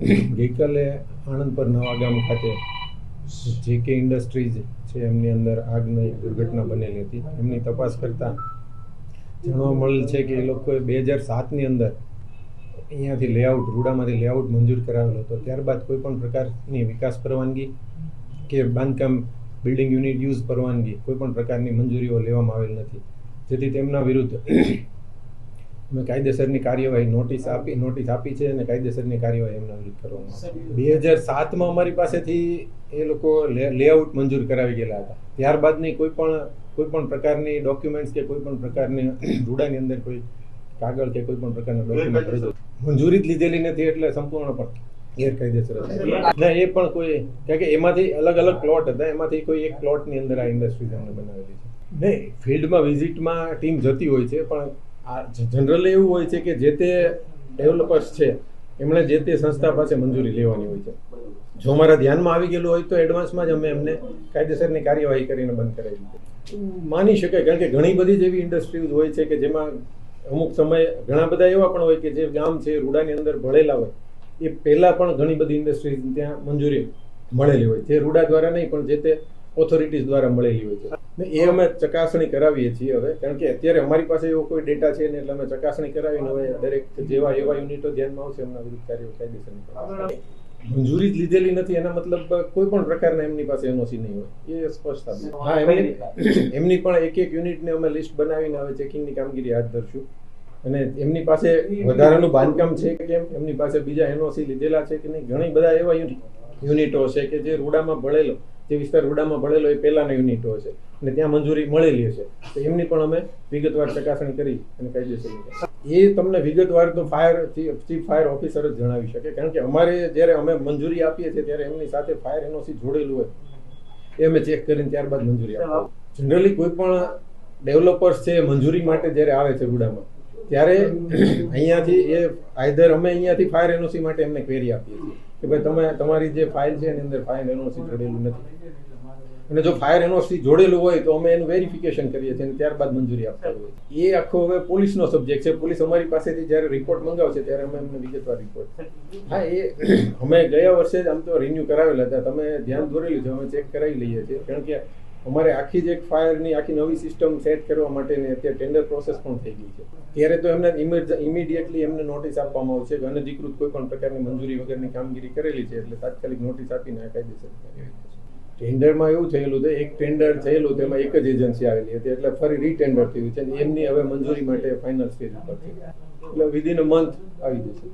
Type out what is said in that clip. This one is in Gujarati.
ગઈકાલે આણંદ પર નવા ગામ ખાતે જે કે ઇન્ડસ્ટ્રીઝ છે, એમની અંદર આગની એક દુર્ઘટના બનેલી હતી. એમની તપાસ કરતાં જાણવા મળેલ છે કે એ લોકોએ બે હજાર સાતની અંદર અહીંયાથી લેઆઉટ, રૂડામાંથી લેઆઉટ મંજૂર કરાવેલો હતો. ત્યારબાદ કોઈ પણ પ્રકારની વિકાસ પરવાનગી કે બાંધકામ, બિલ્ડિંગ યુનિટ યુઝ પરવાનગી કોઈ પણ પ્રકારની મંજૂરીઓ લેવામાં આવેલ નથી. જેથી તેમના વિરુદ્ધ અમે કાયદેસરની કાર્યવાહી નોટિસ આપી નોટિસ આપી છે અને કાયદેસરની કાર્યવાહી એમના વિરુદ્ધ કરવામાં બે હજાર સાતમાં અમારી પાસેથી એ લોકો લેઆઉટ મંજૂર કરાવી ગયેલા હતા. ત્યારબાદની કોઈ પણ કોઈ પણ પ્રકારની ડોક્યુમેન્ટ્સ કે કોઈ પણ પ્રકારની રૂડાની અંદર કોઈ કાગળ કે કોઈ પણ પ્રકારના ડોક્યુમેન્ટ મંજૂરી જ લીધેલી નથી એટલે સંપૂર્ણપણે ગેરકાયદેસર હતા ના એ પણ કોઈ કારણ કે એમાંથી અલગ અલગ પ્લોટ હતા. એમાંથી કોઈ એક પ્લોટની અંદર આ ઇન્ડસ્ટ્રીઝ અમને બનાવેલી છે. નહીં ફિલ્ડમાં વિઝિટમાં ટીમ જતી હોય છે પણ આ જનરલી એવું હોય છે કે જે તે ડેવલપર્સ છે, એમણે જે તે સંસ્થા પાસે મંજૂરી લેવાની હોય છે. જો મારા ધ્યાનમાં આવી ગયેલું હોય તો એડવાન્સમાં જ અમે એમને કાયદેસરની કાર્યવાહી કરીને બંધ કરાવી દીધી. માની શકાય, કારણ કે ઘણી બધી જેવી ઇન્ડસ્ટ્રીઝ હોય છે કે જેમાં અમુક સમય ઘણા બધા એવા પણ હોય કે જે ગામ છે, રૂડાની અંદર ભળેલા હોય, એ પહેલાં પણ ઘણી બધી ઇન્ડસ્ટ્રીઝ ત્યાં મંજૂરી મળેલી હોય જે રૂડા દ્વારા નહીં, પણ જે તે ઓથોરિટીઝ દ્વારા મળેલી હોય છે. એ અમે ચકાસણી કરાવીએ છીએ હવે. કારણ કે અત્યારે અમારી પાસે એવો કોઈ ડેટા છે ને એટલે અમે ચકાસણી કરાવીને હવે દરેક જેવા એવા યુનિટો ધ્યાનમાં આવશે એમના વિરુદ્ધ કાર્યો કાયદેસર મંજૂરી જ લીધેલી નથી. એના મતલબ કોઈ પણ પ્રકારના એમની પાસે એનઓસી નહીં હોય. એ સ્પષ્ટ હા એમની એમની પણ એક એક યુનિટને અમે લિસ્ટ બનાવીને હવે ચેકિંગની કામગીરી હાથ ધરશું. અને એમની પાસે વધારાનું બાંધકામ છે કે કેમ? એમની પાસે બીજા એનઓસી લીધેલા છે કે નહીં? ઘણી બધા એવા યુનિ- યુનિટો છે કે જે રૂડામાં ભળેલો, જે વિસ્તાર રૂડામાં ભળેલો એ પહેલાના યુનિટો હશે અને ત્યાં મંજૂરી મળેલી હશે તો એમની પણ અમે વિગતવાર ચકાસણી કરી અને કાયદેસર એ તમને વિગતવાર તો ફાયર ચીફ ફાયર ઓફિસર જ જણાવી શકે. કારણ કે અમારે જ્યારે અમે મંજૂરી આપીએ છીએ ત્યારે એમની સાથે ફાયર એનઓસી જોડેલું હોય. એ અમે ચેક કરીને ત્યારબાદ મંજૂરી આપીએ. જનરલી કોઈ પણ ડેવલપર્સ છે મંજૂરી માટે જ્યારે આવે છે રૂડામાં, ત્યારે અહીંયાથી એ આઈધર અમે અહીંયાથી ફાયર એનઓસી માટે એમને ક્વેરી આપીએ છીએ. કે ભાઈ તમે, તમારી જે ફાઇલ છે એની અંદર ફાયર એનઓસી જોડેલું નથી. અને જો ફાયર એનઓસી જોડેલું હોય તો અમે એનું વેરિફિકેશન કરીએ છીએ ત્યારબાદ મંજૂરી આપતા હોય એ આખો હવે પોલીસનો સબ્જેક્ટ છે. પોલીસ અમારી પાસેથી જ્યારે રિપોર્ટ મંગાવશે ત્યારે અમે એમને વિગતવાર રિપોર્ટ હા, એ અમે ગયા વર્ષે જ આમ તો રિન્યુ કરાવેલા હતા. તમે ધ્યાન દોરેલું છે. અમે ચેક કરાવી લઈએ છીએ. કારણ કે અમારે આખી જ એક ફાયરની આખી નવી સિસ્ટમ સેટ કરવા માટેની અત્યારે ટેન્ડર પ્રોસેસ પણ થઈ ગઈ છે. ત્યારે તો એમને ઇમિડિયેટલી એમને નોટિસ આપવામાં આવશે કે અનધિકૃત કોઈ પણ પ્રકારની મંજૂરી વગરની કામગીરી કરેલી છે એટલે તાત્કાલિક નોટિસ આપીને આ કાયદેસર ટેન્ડરમાં એવું થયેલું છે, એક ટેન્ડર થયેલું તેમાં એક જ એજન્સી આવેલી હતી, એટલે ફરી રીટેન્ડર થયું છે એમની હવે મંજૂરી માટે ફાઇનલ સ્ટેજ ઉપર છે. એટલે વિધિન અ મંથ આવી જશે.